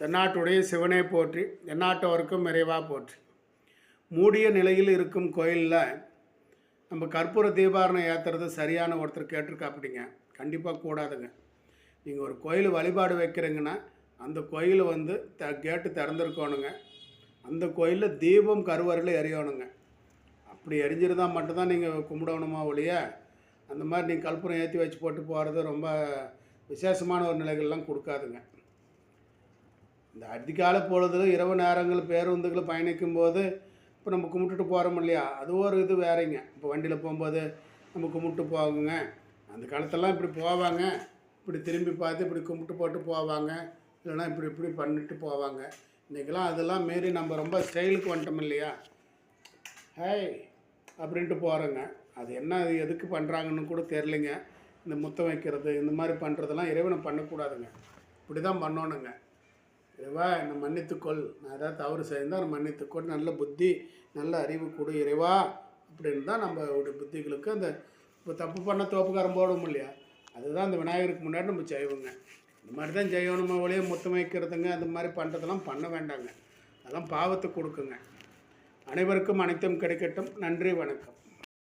தென்னாட்டுடைய சிவனை போற்றி எந்நாட்டவருக்கும் நிறைவாக போற்றி. மூடிய நிலையில் இருக்கும் கோயிலில் நம்ம கற்பூர தீபாரணம் ஏற்றுறது சரியான ஒருத்தர் கேட்டிருக்காப்பிடிங்க. கண்டிப்பாக கூடாதுங்க. நீங்கள் ஒரு கோயில் வழிபாடு வைக்கிறீங்கன்னா அந்த கோயில் வந்து த கேட்டு திறந்துருக்கணுங்க. அந்த கோயிலில் தீபம் கருவறையில் எரியணுங்க. அப்படி எரிஞ்சிருந்தா மட்டும்தான் நீங்கள் கும்பிடணுமா ஒழிய அந்த மாதிரி நீங்கள் கற்பூரம் ஏற்றி வச்சு போட்டு போகிறது ரொம்ப விசேஷமான ஒரு நிலைகள்லாம் கொடுக்காதுங்க. இந்த அதிகால பொழுதுல இரவு நேரங்கள் பேருந்துகள் பயணிக்கும் போது இப்போ நம்ம கும்பிட்டுட்டு போகிறோம் இல்லையா? அது ஒரு இது வேறைங்க. இப்போ வண்டியில் போகும்போது நம்ம கும்பிட்டு போகுங்க. அந்த காலத்தெல்லாம் இப்படி போவாங்க. இப்படி திரும்பி பார்த்து இப்படி கும்பிட்டு போட்டு போவாங்க. இல்லைன்னா இப்படி இப்படி பண்ணிட்டு போவாங்க. இன்றைக்கெல்லாம் அதெல்லாம் மீறி நம்ம ரொம்ப ஸ்டைலுக்கு வந்துட்டோம் இல்லையா? ஹேய்! அப்படின்ட்டு போகிறோங்க அது என்ன அது எதுக்கு பண்ணுறாங்கன்னு கூட தெரிலிங்க இந்த முத்தம் வைக்கிறது இந்த மாதிரி பண்ணுறதெல்லாம் இறைவனை பண்ணக்கூடாதுங்க. இப்படி தான் பண்ணணுங்க. இறைவா என்னை மன்னித்துக்கொள். நான் ஏதாவது தவறு செய்தால் என்னை மன்னித்துக்கொள். நல்ல புத்தி நல்ல அறிவு கொடு இறைவா அப்படின்னு தான் நம்மளுடைய புத்திகளுக்கு அந்த இப்போ தப்பு பண்ண தோப்புக்காரன் போடுவோம் இல்லையா? அதுதான் அந்த விநாயகருக்கு முன்னாடி நம்ம செய்வோங்க. இந்த மாதிரி தான் செய்யணுமா ஒழிய முத்தம் வைக்கிறதுங்க அந்த மாதிரி பண்ணுறதெல்லாம் பண்ண வேண்டாங்க. அதெல்லாம் பாவத்தை கொடுக்குங்க. அனைவருக்கும் அனைத்தும் கிடைக்கட்டும். நன்றி வணக்கம்.